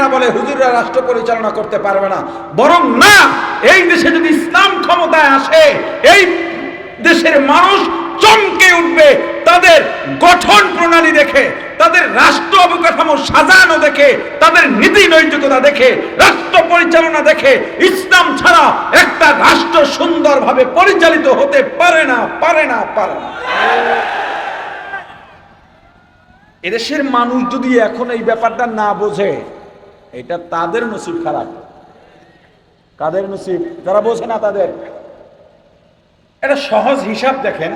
যারা বলে হুজুররা রাষ্ট্র পরিচালনা করতে পারবে না। বরং না, এই দেশে যদি ইসলাম ক্ষমতায় আসে, এই দেশের মানুষ চমকে উঠবে, তাদের গঠন প্রণালী দেখে, তাদের রাষ্ট্র অবকাঠামো সাজানো দেখে, তাদের নীতি নৈতিকতা দেখে, রাষ্ট্র পরিচালনা দেখে, ইসলাম ছাড়া একটা রাষ্ট্র সুন্দরভাবে পরিচালিত হতে পারে না পারে না পারে না। এদেশের মানুষ যদি এখন এই ব্যাপারটা না বোঝে এটা তাদের নসিব খারাপ। কাদের নসিব? যারা বোঝে না তাদের। এটা সহজ হিসাব দেখেন।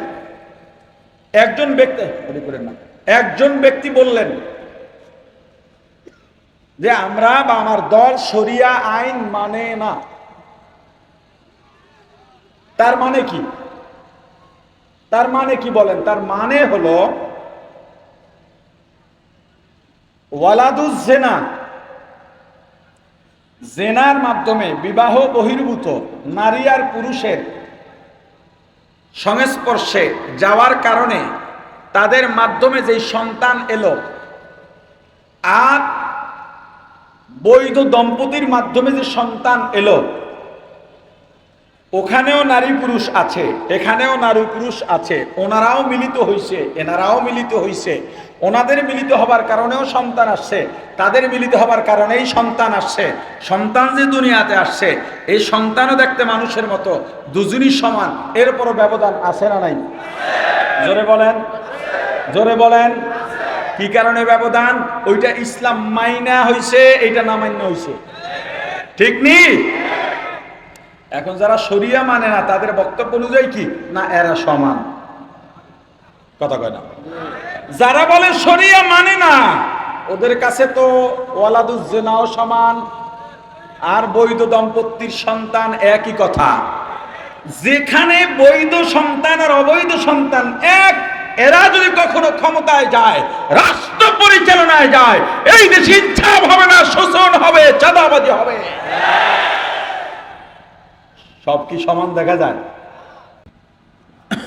একজন ব্যক্তি করেন না, একজন ব্যক্তি বললেন যে আমরা বা আমার দল শরিয়া আইন মানে না। তার মানে কি? তার মানে কি বলেন? তার মানে হলো ওয়ালাদুজ জেনা জেনার মাধ্যমে বিবাহ বহির্ভূত নারী আর পুরুষের সংস্পর্শে যাওয়ার কারণে তাদের মাধ্যমে যেই সন্তান এলো, আর বৈধ দম্পতির মাধ্যমে যে সন্তান এলো, ওখানেও নারী পুরুষ আছে, এখানেও নারী পুরুষ আছে, ওনারাও মিলিত হইছে, এনারাও মিলিত হইছে। ওনাদের মিলিত হবার কারণেও সন্তান আসছে। তাদের মিলিত হবার কারণেই সন্তান আসছে। সন্তান যে দুনিয়াতে আসছে, এই সন্তানও দেখতে মানুষের মতো। দুজনই সমান। এরপরও ব্যবধান আছে না নাই? জোরে বলেন। জোরে বলেন। কি কারণে ব্যবধান? ওইটা ইসলাম মাইনা হইছে, এইটা না মান্য হইছে। ঠিক নি? এখন যারা শরিয়া মানে না, তাদের বক্তব্য অনুযায়ী কি? না, এরা সমান। কথা কয় না। যারা বলে শরিয়া মানে না, ওদের কাছে তো ওয়ালাদুজ্জেনাও সমান আর বৈধ দম্পতির সন্তান একই কথা। যেখানে বৈধ সন্তান আর অবৈধ সন্তান এক, এরা যদি কখনো ক্ষমতায় যায়, রাষ্ট্র পরিচালনায় যায়, এই দেশে ইচ্ছা হবে না, শোষণ হবে, চাঁদাবাজি হবে। সব কি সমান দেখা যায়?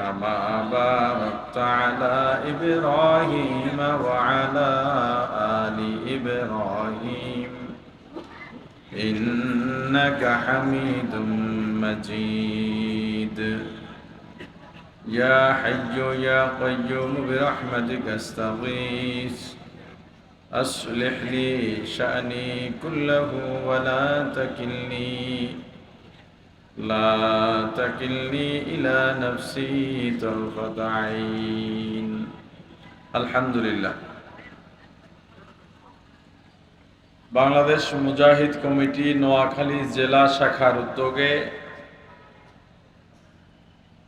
كما باركت على إبراهيم وعلى آل إبراهيم. إنك حميد مجيد. يا حي يا قيوم برحمتك استغيث. أصلح لي شأني كله ولا تكلني. لا تكلني إلى نفسي طرفة عين الحمد لله বাংলাদেশ মুজাহিদ কমিটি নোয়াখালী জেলা শাখার উদ্যোগে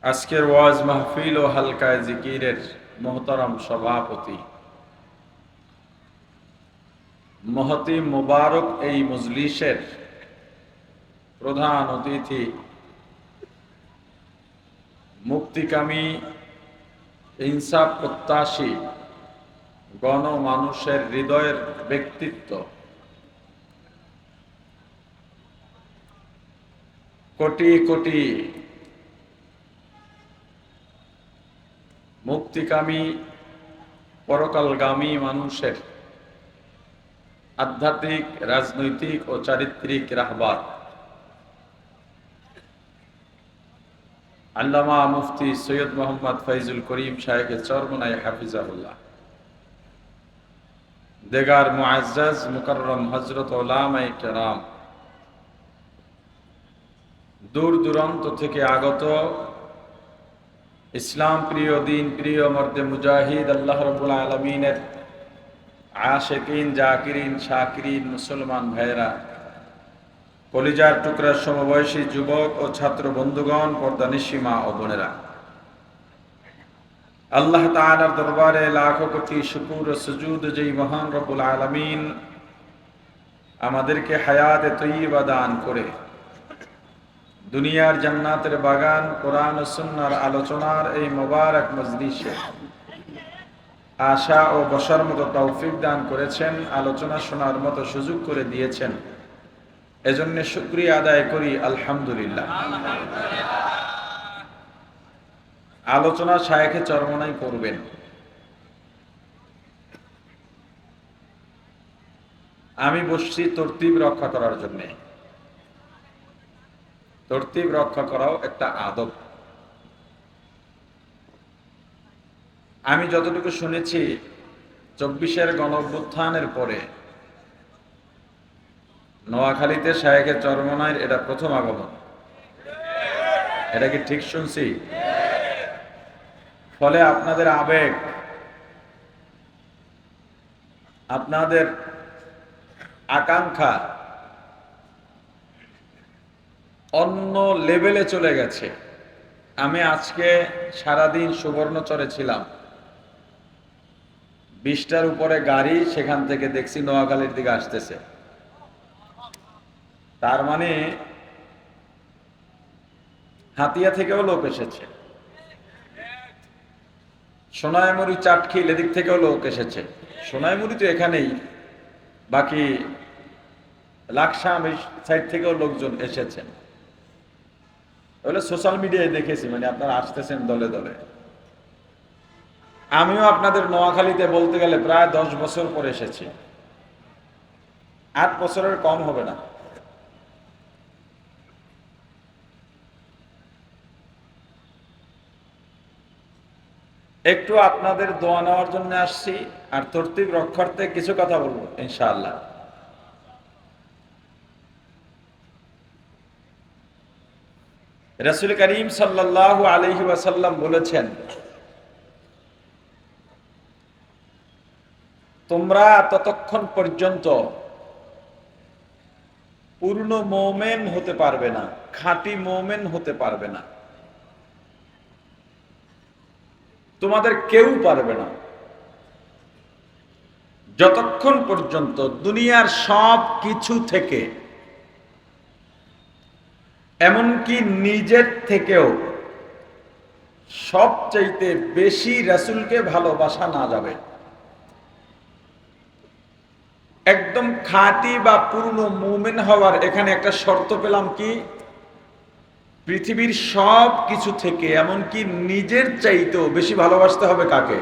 আজকের ওয়াজ মাহফিল ও হালকায় জিকিরের মোহতারাম সভাপতি মহতি মোবারক এই মজলিসের প্রধান অতিথি। মুক্তিকামী, ইনসাফ প্রত্যাশী, গণমানুষের হৃদয়ের ব্যক্তিত্ব। কোটি কোটি মুক্তিকামী, পরকালগামী মানুষের আধ্যাত্মিক, রাজনৈতিক ও চারিত্রিক রাহবার। আল্লামা মুফতি সৈয়দ মোহাম্মদ ফাইজুল করিম সাহেবের চরমনাই হাফিজাহুল্লাহ। দেগার মুআজ্জাজ মুকাররম হজরত ওলামাই কেরাম। দূর দূরান্ত থেকে আগত ইসলাম প্রিয় দিন প্রিয় মর্দে মুজাহিদ আল্লাহ রবুল আলমিনের আশেকিন জাকিরিন শাকিরিন মুসলমান ভাইয়েরা কলিজার টুকরার সমবয়সী যুবক ও ছাত্র বন্ধুগণ, পর্দা নিসীমা ও বোনেরা। আল্লাহ তাআলার দরবারে লাখো কোটি শুকুর সুজুদ যেই মহান রব্বুল আলামিন আমাদেরকে হায়াতে তৈবা দান করে। দুনিয়ার জান্নাতের বাগান, কোরআন সুন্নার আলোচনার এই মোবারক মজলিসে আশা ও বসার মতো তৌফিক দান করেছেন, আলোচনা শোনার মতো সুযোগ করে দিয়েছেন। এজন্য শুক্রিয়া আদায় করি, আলহামদুলিল্লাহ। আলোচনা শায়েখে চরমনাই করবেন। আমি বসছি তরতিব রক্ষা করার জন্যে। তরতিব রক্ষা করাও একটা আদব। আমি যতটুকু শুনেছি, চব্বিশের গণ পরে নোয়াখালীতে শায়েখের চরমনায় এটা প্রথম আগমন। এটা কি ঠিক শুনছি? ফলে আপনাদের আবেগ, আপনাদের আকাঙ্ক্ষা অন্য লেভেলে চলে গেছে। আমি আজকে সারাদিন সুবর্ণচরে ছিলাম। বিশটার উপরে গাড়ি সেখান থেকে দেখছি নোয়াখালীর দিকে আসতেছে। তার মানে হাতিয়া থেকেও লোক এসেছে। সোনাইমুড়ি চাটখিল এদিক থেকেও লোক এসেছে। সোনাইমুড়ি তো এখানেই। বাকি লাকসাম এই সাইড থেকেও লোকজন এসেছেন ওগুলো সোশ্যাল মিডিয়ায় দেখেছি মানে আপনারা আসতেছেন দলে দলে। আমিও আপনাদের নোয়াখালীতে বলতে গেলে প্রায় দশ বছর পরে এসেছি। আট বছরের কম হবে না। একটু আপনাদের দোয়া নেওয়ার জন্য আসছি, আর তরতিব রক্ষার্থে কিছু কথা বলব, ইনশাআল্লাহ। রসুল করিম সাল্লাহ আলহি ওয়াসাল্লাম বলেছেন, তোমরা ততক্ষণ পর্যন্ত পূর্ণ মোমেন হতে পারবে না, খাঁটি মোমেন হতে পারবে না। তোমাদের কেউ পারবে না। যতক্ষণ পর্যন্ত দুনিয়ার সব কিছু থেকে, এমনকি নিজের থেকেও সবচাইতে বেশি রাসুলকে ভালোবাসা না যাবে, একদম খাঁটি বা পূর্ণ মুমেন হওয়ার এখানে একটা শর্ত পেলাম কি? পৃথিবীর সব কিছু থেকে এমনকি নিজের চাইতেও বেশি ভালোবাসতে হবে কাকে?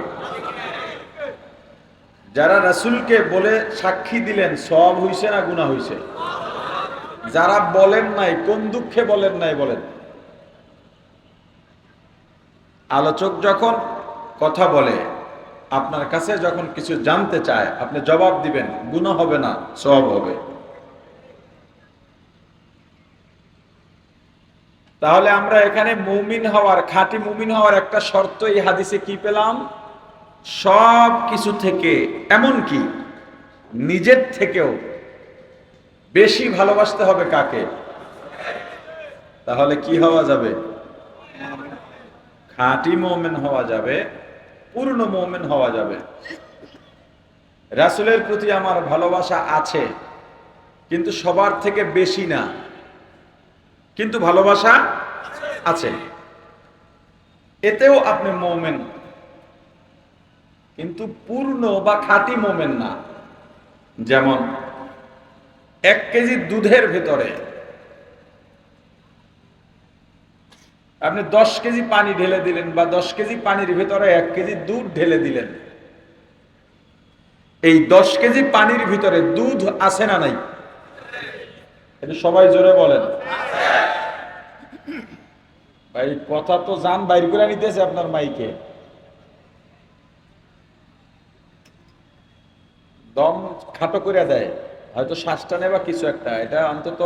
যারা রাসুলকে বলে সাক্ষী দিলেন, সব হইছে না গুণা হইছে? যারা বলেন নাই, কোন দুঃখে বলেন নাই বলেন? আলোচক যখন কথা বলে, আপনার কাছে যখন কিছু জানতে চায়, আপনি জবাব দিবেন গুণা হবে না সব হবে। তাহলে আমরা এখানে মুমিন হওয়ার, খাঁটি মুমিন হওয়ার একটা শর্ত এই হাদিসে কি পেলাম? সব কিছু থেকে, এমন কি? নিজের থেকেও বেশি ভালোবাসতে হবে কাকে? তাহলে কি হওয়া যাবে? খাঁটি মোমেন হওয়া যাবে, পূর্ণ মোমেন হওয়া যাবে। রাসুলের প্রতি আমার ভালোবাসা আছে, কিন্তু সবার থেকে বেশি না। কিন্তু ভালোবাসা আছে। এতেও আপনি মোমেন। কিন্তু পূর্ণ বা খাঁটি মোমেন না। যেমন এক কেজি দুধের ভেতরে আপনি দশ কেজি পানি ঢেলে দিলেন বা দশ কেজি পানির ভেতরে এক কেজি দুধ ঢেলে দিলেন। এই দশ কেজি পানির ভিতরে দুধ আছে না নাই? এটা সবাই জোরে বলেন। ভাই, কথা তো যান, বাইর করে নিতেছে আপনার মাইকে। দম খাটো করে দেয়। হয়তো শ্বাসটা নেবা কিছু একটা। এটা অন্তত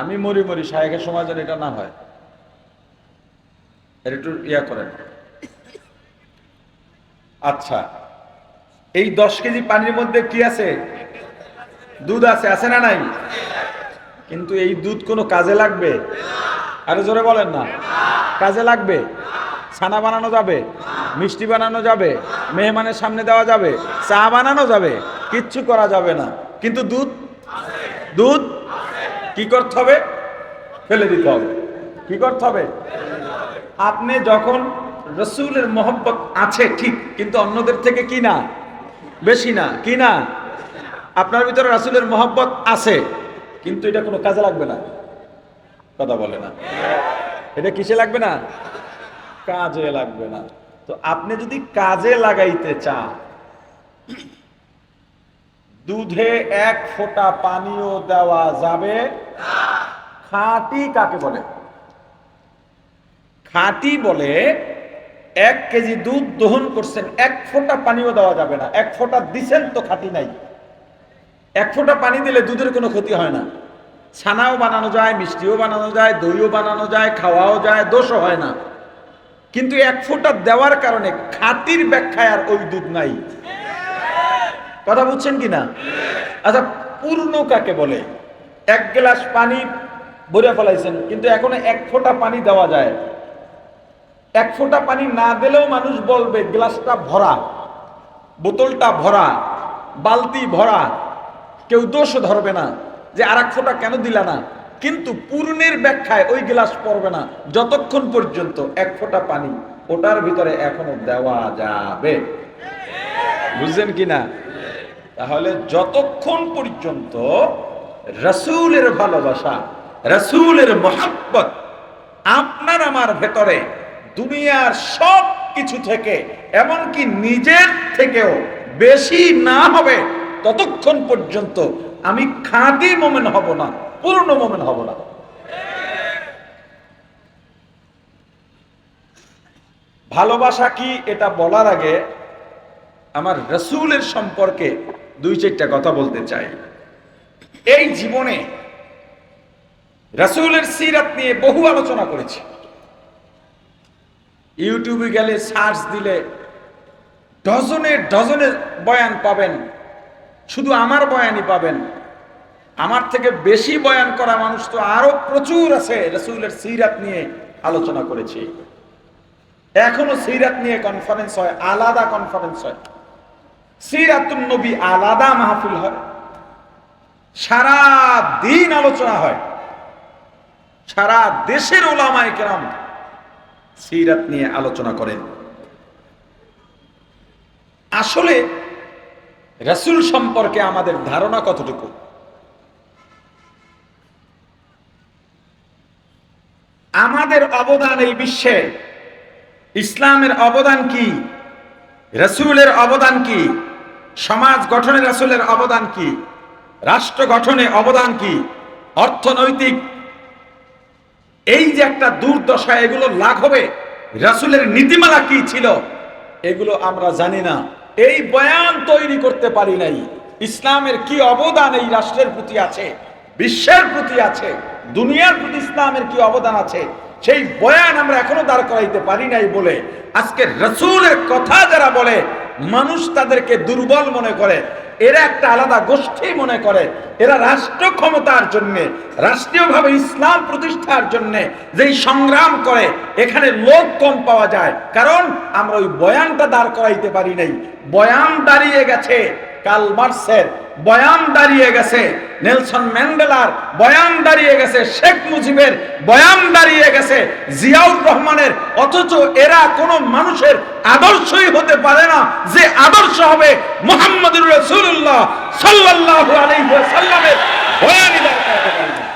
আমি মরি মরি সময় যেন এটা না হয়। এটা একটু ইয়া করেন। আচ্ছা এই দশ কেজি পানির মধ্যে কি আছে? দুধ আছে আছে না নাই? কিন্তু এই দুধ কোনো কাজে লাগবে? আরে জোরে বলেন না। কাজে লাগবে। ছানা বানানো যাবে। মিষ্টি বানানো যাবে। মেহমানের সামনে দেওয়া যাবে। চা বানানো যাবে। কিচ্ছু করা যাবে না। কিন্তু দুধ? দুধ? কি করতে হবে? ফেলে দিতে হবে। কি করতে হবে? আপনি যখন রসুলের মোহব্বত আছে, ঠিক, কিন্তু অন্যদের থেকে কি না? বেশি না। কি না? আপনার ভিতরে রাসুলের মোহব্বত আছে, কিন্তু এটা কোনো কাজে লাগবে না। কথা বলে না। এটা কিসে লাগবে না? কাজে লাগবে না। তো আপনি যদি কাজে লাগাইতে চান, দুধে এক ফোঁটা পানিও দেওয়া যাবে খাঁটি কাকে বলে? খাঁটি বলে এক কেজি দুধ দহন করছেন, এক ফোঁটা পানিও দেওয়া যাবে না। এক ফোঁটা দিছেন তো খাঁটি নাই। এক ফোঁটা পানি দিলে দুধের কোনো ক্ষতি হয় না। ছানাও বানানো যায়, মিষ্টিও বানানো যায়, দইও বানানো যায়, খাওয়াও যায়, দোষও হয় না। কিন্তু এক ফোঁটা দেওয়ার কারণে খাতির ব্যাখ্যায় আর ওই দুধ নাই। কথা বুঝছেন কি না? আচ্ছা পূর্ণ কাকে বলে? এক গ্লাস পানি ভরে ফেলাইছেন, কিন্তু এখনও এক ফোঁটা পানি দেওয়া যায়। এক ফোঁটা পানি না দিলেও মানুষ বলবে, গ্লাসটা ভরা, বোতলটা ভরা, বালতি ভরা, কেউ দোষ ধরবে না। যে আর এক ফোঁটা কেন দিলা না? কিন্তু পূর্ণের ব্যাখ্যায় ওই গ্লাস পড়বে না। যতক্ষণ পর্যন্ত এক ফোঁটা পানি, ওটার ভিতরে এখনও দেওয়া যাবে। বুঝলেন কি না? তাহলে যতক্ষণ পর্যন্ত রসুলের ভালোবাসা, রসুলের মহাব্বত আপনার আমার ভেতরে দুনিয়ার সব কিছু থেকে, এমনকি নিজের থেকেও বেশি না হবে, ততক্ষণ পর্যন্ত আমি খাঁটি মোমেন হব না, পূর্ণ মোমেন হব না। ভালোবাসা কি এটা বলার আগে আমার রসুলের সম্পর্কে দুই চারটা কথা বলতে চাই। এই জীবনে রসুলের সিরাত নিয়ে বহু আলোচনা করেছি। ইউটিউবে গেলে সার্চ দিলে ডজনে ডজনে বয়ান পাবেন শুধু আমার বয়ানই পাবেন। আমার থেকে বেশি বয়ান করা মানুষ তো আরও প্রচুর আছে, রসুলের সিরাত নিয়ে আলোচনা করেছি। এখনও সিরাত নিয়ে কনফারেন্স হয়, আলাদা কনফারেন্স হয়। সিরাতুন নবী আলাদা মাহফিল হয়। সারা দিন আলোচনা হয়। সারা দেশের ওলামায় কেরাম সিরাত নিয়ে আলোচনা করেন। আসলে রসুল সম্পর্কে আমাদের ধারণা কতটুকু? আমাদের অবদান এই বিশ্বে, ইসলামের অবদান কি? রসুলের অবদান কি? সমাজ গঠনে রসুলের অবদান কি? রাষ্ট্র গঠনে অবদান কি? অর্থনৈতিক এই যে একটা দুর্দশা, এগুলো লাভ হবে রাসুলের নীতিমালা কি ছিল? এগুলো আমরা জানি না। এই বয়ান তৈরি করতে পারি নাই। ইসলামের কি অবদান এই রাষ্ট্রের প্রতি আছে? বিশ্বের প্রতি আছে? দুনিয়ার প্রতি ইসলামের কি অবদান আছে? সেই বয়ান আমরা এখনও দাঁড় করাইতে পারি নাই বলে আজকে রসুলের কথা যারা বলে, মানুষ তাদেরকে দুর্বল মনে করে। এরা একটা আলাদা গোষ্ঠী মনে করে। এরা রাষ্ট্র ক্ষমতার জন্য, রাষ্ট্রীয়ভাবে ইসলাম প্রতিষ্ঠার জন্য যেই সংগ্রাম করে, এখানে লোক কম পাওয়া যায়। কারণ আমরা ওই বয়ানটা দাঁড় করাইতে পারি নাই। বয়ান দাঁড়িয়ে গেছে। বয়ান দাঁড়িয়ে গেছে, নেলসন ম্যান্ডেলার বয়ান দাঁড়িয়ে গেছে, শেখ মুজিবের বয়ান দাঁড়িয়ে গেছে, জিয়াউর রহমানের, অথচ এরা কোনো মানুষের আদর্শই হতে পারে না যে আদর্শ হবে মোহাম্মদুর রসুল্লাহ সাল্লাহ আলাইসাল্লামের বয়ানই দাঁড় করাতে পারে না।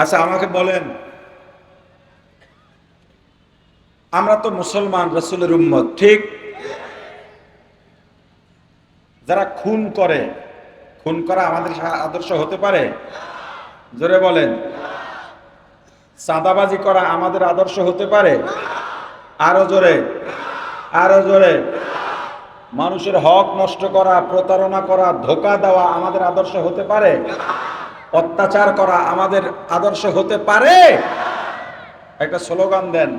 আচ্ছা আমাকে বলেন। আমরা তো মুসলমান রসুলের উম্মত, ঠিক? যারা খুন করে, খুন করা আমাদের আদর্শ হতে পারে? জোরে বলেন। চাঁদাবাজি করা আমাদের আদর্শ হতে পারে? আরও জোরে আরও জোরে। মানুষের হক নষ্ট করা, প্রতারণা করা, ধোকা দেওয়া আমাদের আদর্শ হতে পারে? অত্যাচার করা আমাদের আদর্শ হতে পারে। একটা স্লোগান দেন।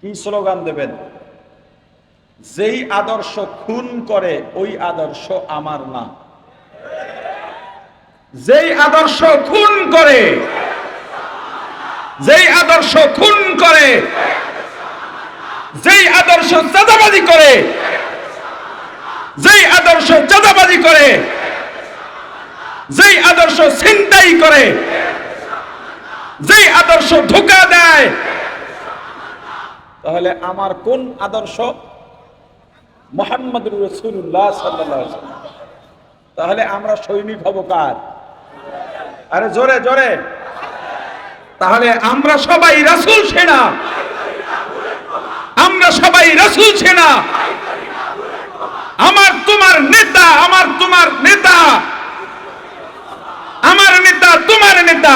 কি স্লোগান দেবেন? যেই আদর্শ খুন করে, ওই আদর্শ আমার না। যেই আদর্শ খুন করে, যেই আদর্শ খুন করে, যেই আদর্শ চাঁদাবাজি করে, যেই আদর্শ চাঁদাবাজি করে যেই আদর্শ ছিনতাই করে, যেই আদর্শ ধোকা দেয়, তাহলে আমার কোন আদর্শ? মোহাম্মদ রসুল্লাহ সাল্লাহ তাহলে আমরা সৈনিক হব কার? আরে জোরে জোরে। তাহলে আমরা সবাই রাসুল সেনা। আমরা সবাই রাসুল সেনা। আমার তোমার নেতা, আমার তোমার নেতা নেতা। তোমার নেতা।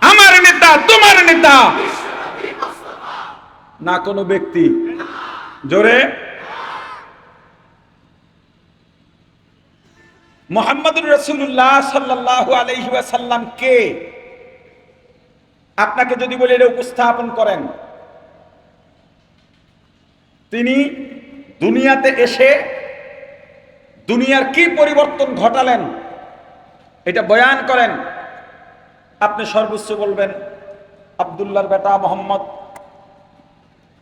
আমার নেতা, তোমার নেতা। না কোনো ব্যক্তি। জোরে। মোহাম্মদুর রসুল্লাহ সাল্লাহ আলহিসাল্লাম কে? আপনাকে যদি বলে এটা উপস্থাপন করেন। তিনি দুনিয়াতে এসে দুনিয়ার কি পরিবর্তন ঘটালেন? এটা বয়ান করেন। আপনি সর্বোচ্চ বলবেন, আবদুল্লাহর বেটা মোহাম্মদ।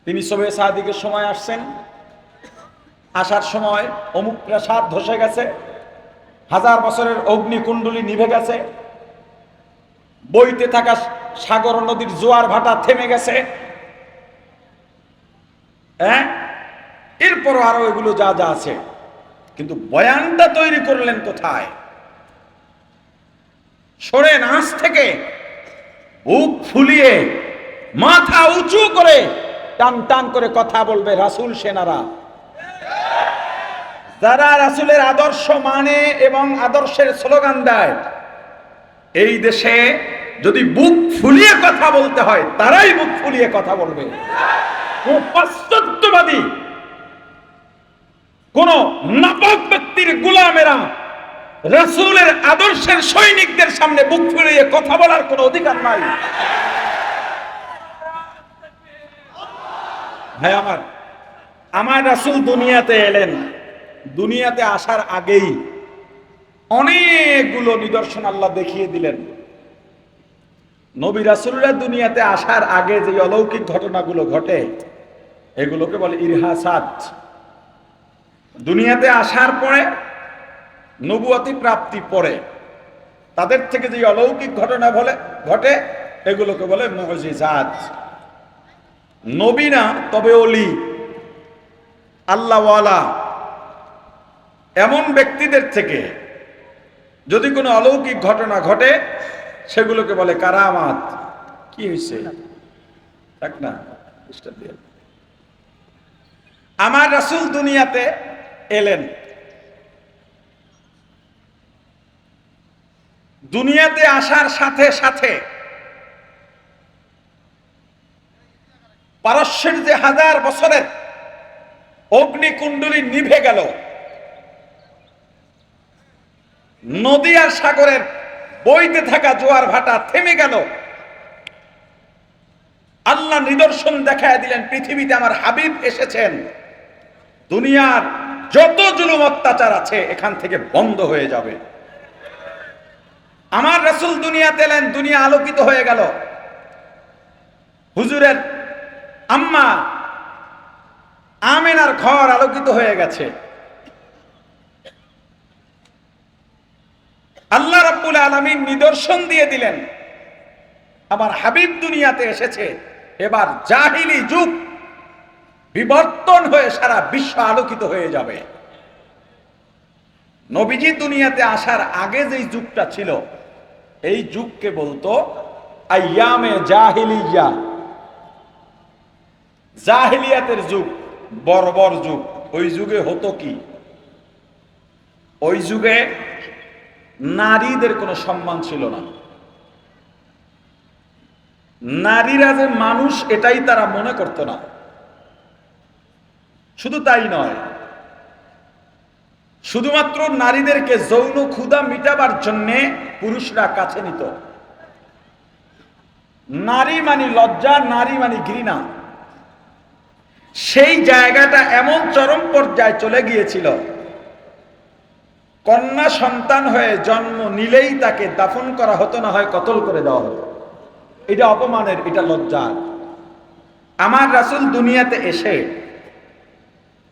তিনি সবে সাদিকের সময় আসছেন। আসার সময় অমুক প্রাসাদ ধসে গেছে। হাজার বছরের অগ্নিকুণ্ডলী নিভে গেছে। বইতে থাকা সাগর নদীর জোয়ার ভাটা থেমে গেছে। হ্যাঁ? এরপরও আরও এগুলো যা যা আছে। কিন্তু বয়ানটা তৈরি করলেন কোথায়? সরেন আঁচ থেকে। বুক ফুলিয়ে, মাথা উঁচু করে টান টান করে কথা বলবে রাসুল সেনারা। যারা রাসুলের আদর্শ মানে এবং আদর্শের স্লোগান দেয়, এই দেশে যদি বুক ফুলিয়ে কথা বলতে হয়, তারাই বুক ফুলিয়ে কথা বলবে। পাশ্চাত্যবাদী কোন নাপক ব্যক্তির গুলামেরা রাসুলের আদর্শের সৈনিকদের সামনে বুক ফুলিয়ে কথা বলার কোনো অধিকার নাই। ভাই আমার আমার রাসুল দুনিয়াতে এলেন। দুনিয়াতে আসার আগেই অনেকগুলো নিদর্শন আল্লাহ দেখিয়ে দিলেন। নবী রাসুলরা দুনিয়াতে আসার আগে যে অলৌকিক ঘটনাগুলো ঘটে, এগুলোকে বলে ইরহাসাদ দুনিয়াতে আসার পরে নবুয়াতি প্রাপ্তি পরে তাদের থেকে যে অলৌকিক ঘটনা বলে, ঘটে, এগুলোকে বলে মজিজাত। নবী না, তবে অলি আল্লাহওয়ালা। এমন ব্যক্তিদের থেকে যদি কোনো অলৌকিক ঘটনা ঘটে, সেগুলোকে বলে কারামাত। কি হয়েছে দেখ না আমার রাসূল দুনিয়াতে এলেন। দুনিয়াতে আসার সাথে সাথে পারস্যের যে হাজার বছরের অগ্নিকুণ্ডলী নিভে গেল নদী আর সাগরের বইতে থাকা জোয়ার ভাটা থেমে গেল। আল্লাহ নিদর্শন দেখায় দিলেন, পৃথিবীতে আমার হাবিব এসেছেন। দুনিয়ার যত জুলুম অত্যাচার আছে, এখান থেকে বন্ধ হয়ে যাবে। আমার রাসূল দুনিয়াতে এলেন, দুনিয়া আলোকিত হয়ে গেল। হুজুরের আম্মা আমেনার ঘর আলোকিত হয়ে গেছে। আল্লাহ রাব্বুল আলামিন নিদর্শন দিয়ে দিলেন, আমার হাবিব দুনিয়াতে এসেছে। এবার জাহিলি যুগ, বিবর্তন হয়ে সারা বিশ্ব আলোকিত হয়ে যাবে। নবীজি দুনিয়াতে আসার আগে যেই যুগটা ছিল এই যুগকে বলতো আইয়ামে জাহিলিয়া। জাহিলিয়াতের যুগ, বর্বর যুগ, ওই যুগে হতো কি? ওই যুগে নারীদের কোনো সম্মান ছিল না। নারীরা যে মানুষ, এটাই তারা মনে করতো না। শুধু তাই নয় শুধুমাত্র নারীদেরকে যৌন ক্ষুধা মিটাবার জন্যে পুরুষরা কাছে নিত। নারী মানে লজ্জা, নারী মানে ঘৃণা। সেই জায়গাটা এমন চরম পর্যায়ে চলে গিয়েছিল। কন্যা সন্তান হয়ে জন্ম নিলেই তাকে দাফন করা হতো, না হয় কতল করে দেওয়া হতো। এটা অপমানের, এটা লজ্জার। আমার রাসুল দুনিয়াতে এসে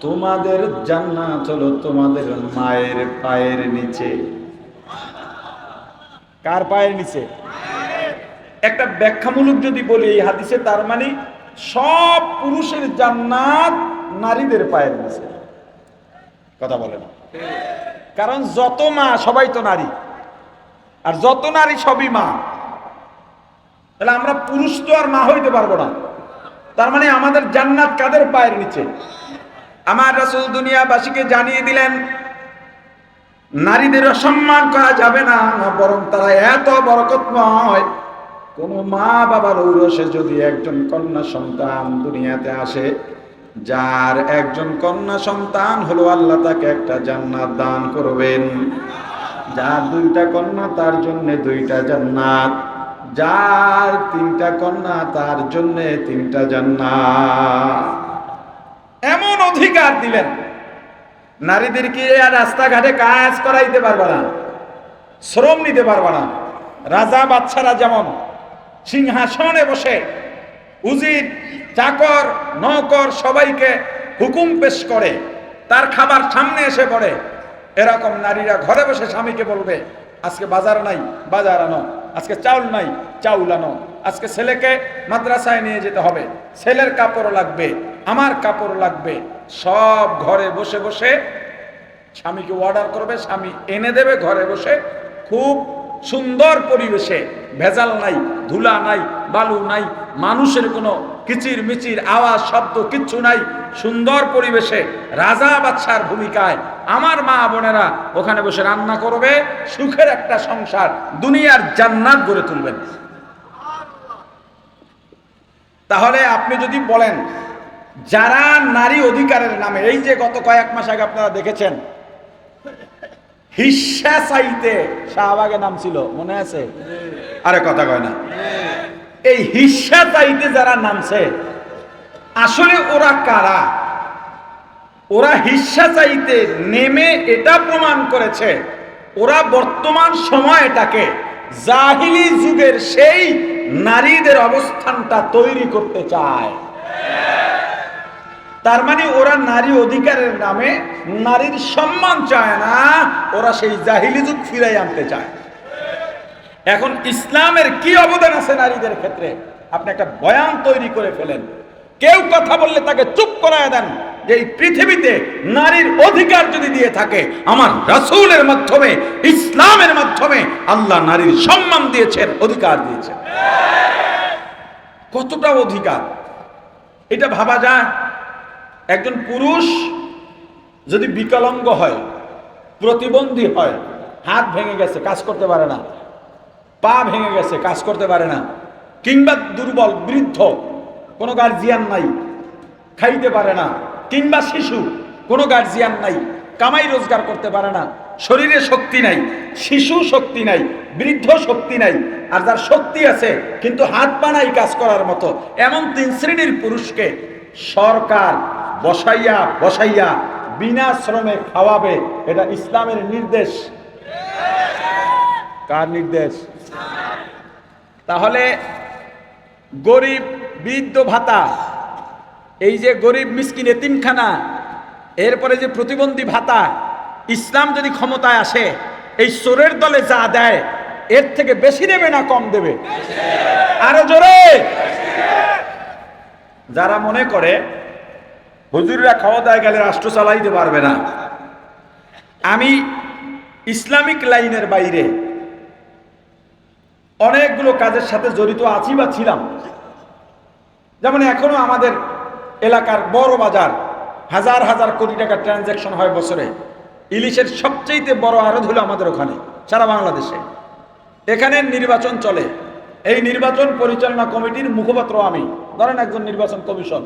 তোমাদের জান্নাত হলো তোমাদের মায়ের পায়ের নিচে। কার পায়ের নিচে? একটা ব্যাখ্যামূলক যদি বলি এই হাদিসে, তার মানে সব পুরুষের জান্নাত নারীদের পায়ের নিচে। কথা বলেন। কারণ যত মা, সবাই তো নারী। আর যত নারী, সবই মা। তাহলে আমরা পুরুষ তো আর মা হইতে পারব না। তার মানে আমাদের জান্নাত কাদের পায়ের নিচে? আমার রাসূল দুনিয়াবাসীকে জানিয়ে দিলেন নারীদের অসম্মান করা যাবে না বরং তারা এত বরকতময়। কোন মা বাবার ঔরসে যদি একজন কন্যা সন্তান দুনিয়াতে আসে, যার একজন কন্যা সন্তান হলো আল্লাহ, তাকে একটা জান্নাত দান করবেন। যার দুইটা কন্যা, তার জন্য দুইটা জান্নাত। যার তিনটা কন্যা, তার জন্য তিনটা জান্নাত। এমন অধিকার দিলেন। নারীদেরকে রাস্তাঘাটে কাজ করাইতে পারবে না? শ্রম নিতে পারবে না? রাজা বাচ্চারা যেমন সিংহাসনে বসে উজির, চাকর, নকর সবাইকে হুকুম পেশ করে, তার খাবার সামনে এসে পড়ে। এরকম নারীরা ঘরে বসে স্বামীকে বলবে, আজকে বাজার নাই, বাজার আনো। আজকে চাউল নাই, চাউল আনো। আজকে ছেলেকে মাদ্রাসায় নিয়ে যেতে হবে। ছেলের কাপড় লাগবে আমার কাপড় লাগবে। সব ঘরে বসে বসে স্বামীকে অর্ডার করবে, স্বামী এনে দেবে ঘরে বসে। খুব সুন্দর পরিবেশে, ভেজাল নাই, ধুলা নাই, বালু নাই, মানুষের কোনো কিচির মিচির আওয়াজ, শব্দ কিচ্ছু নাই। সুন্দর পরিবেশে রাজা বাদশার ভূমিকায় আমার মা বোনেরা ওখানে বসে রান্না করবে, সুখের একটা সংসার, দুনিয়ার জান্নাত গড়ে তুলবেন। তাহলে আপনি যদি বলেন যারা নারী অধিকারের নামে, এই যে গত কয়েক মাস আগে আপনারা দেখেছেন হিস্সা চাইতে শাহবাগে নাম ছিল, মনে আছে? আরে কথা কয় না। এই হিস্সা চাইতে যারা নামছে, আসলে ওরা কারা? ওরা হিস্সা চাইতে নেমে এটা প্রমাণ করেছে, ওরা বর্তমান সময়টাকে জাহিলি যুগের সেই নারীদের অবস্থানটা তৈরি করতে চায়। তার মানে ওরা নারী অধিকারের নামে নারীর সম্মান চায় না, ওরা সেই জাহিলি যুগ ফিরাই আনতে চায়। এখন ইসলামের কি অবদান আছে নারীদের ক্ষেত্রে? আপনি একটা বয়ান তৈরি করে ফেলেন। কেউ কথা বললে তাকে চুপ করায় দেন যে এই পৃথিবীতে নারীর অধিকার যদি দিয়ে থাকে, আমার রাসূলের মাধ্যমে, ইসলামের মাধ্যমে আল্লাহ নারীর সম্মান দিয়েছেন, অধিকার দিয়েছেন। কতটা অধিকার? এটা ভাবা যায়? একজন পুরুষ যদি বিকলাঙ্গ হয়, প্রতিবন্ধী হয়, হাত ভেঙে গেছে, কাজ করতে পারে না, পা ভেঙে গেছে, কাজ করতে পারে না, কিংবা দুর্বল, বৃদ্ধ, কোনো গার্জিয়ান নাই, খাইতে পারে না, কিংবা শিশু, কোনো গার্জিয়ান নাই, কামাই রোজগার করতে পারে না, শরীরে শক্তি নাই, শিশু শক্তি নাই, বৃদ্ধ শক্তি নাই, আর যার শক্তি আছে, কিন্তু হাত পা নাই কাজ করার মতো, এমন তিন শ্রেণির পুরুষকে সরকার বসাইয়া বসাইয়া বিনা শ্রমে খাওয়াবে, এটা ইসলামের নির্দেশ। কার নির্দেশ? তাহলে গরিব, বৃদ্ধ ভাতা, এই যে গরিব মিসকিন এতিমখানা, এরপরে যে প্রতিবন্ধী ভাতা, ইসলাম যদি ক্ষমতায় আসে, এই চোরের দলে যা দেয়, এর থেকে বেশি দেবে না কম দেবে? আরও জোরে! যারা মনে করে হুজুররা দাওয়া গেলে রাষ্ট্র চালাইতে পারবে না। আমি ইসলামিক লাইনের বাইরে অনেকগুলো কাজের সাথে জড়িত আছি বা ছিলাম। যেমন এখনও আমাদের এলাকার বড় বাজার, হাজার হাজার কোটি টাকা ট্রানজ্যাকশন হয় বছরে। ইলিশের সবচেয়ে বড় আড়ত হলো আমাদের ওখানে, সারা বাংলাদেশে। এখানে নির্বাচন চলে। এই নির্বাচন পরিচালনা কমিটির মুখপাত্র আমি। ধরেন একজন নির্বাচন কমিশন।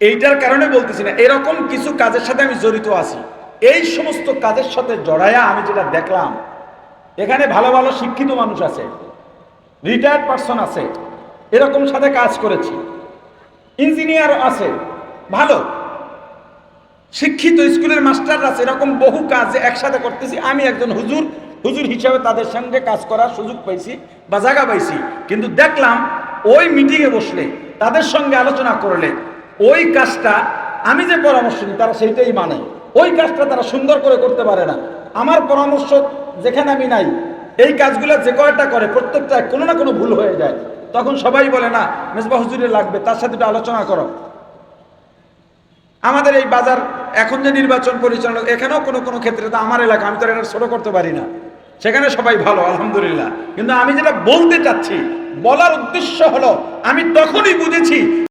এইটার কারণে বলতেছি না, এরকম কিছু কাজের সাথে আমি জড়িত আছি। এই সমস্ত কাজের সাথে জড়াইয়া আমি যেটা দেখলাম, এখানে ভালো ভালো শিক্ষিত মানুষ আছে রিটায়ার্ড পার্সন আছে, এরকম সাথে কাজ করেছি। ইঞ্জিনিয়ার আছে, ভালো। শিক্ষিত স্কুলের মাস্টার আছে, এরকম বহু কাজ একসাথে করতেছি। আমি একজন হুজুর হুজুর হিসাবে তাদের সঙ্গে কাজ করার সুযোগ পাইছি বা জায়গা পাইছি। কিন্তু দেখলাম, ওই মিটিংয়ে বসলে, তাদের সঙ্গে আলোচনা করলে ওই কাজটা আমি যে পরামর্শ দিই, তারা সেইটাই মানে। ওই কাজটা তারা সুন্দর করে করতে পারে না। আমার পরামর্শ যেখানে আমি নাই, এই কাজগুলো যে কয়টা করে, প্রত্যেকটা কোনো না কোনো ভুল হয়ে যায়। তখন সবাই বলে, না, মেজবা হুজুরে লাগবে, তার সাথে একটু আলোচনা করো। আমাদের এই বাজার এখন যে নির্বাচন পরিচালনা এখানেও কোনো কোনো ক্ষেত্রে তো আমার এলাকা, আমি তো এটা ছোট করতে পারি না। সেখানে সবাই ভালো, আলহামদুলিল্লাহ। কিন্তু আমি যেটা বলতে চাচ্ছি, বলার উদ্দেশ্য হলো, আমি তখনই বুঝেছি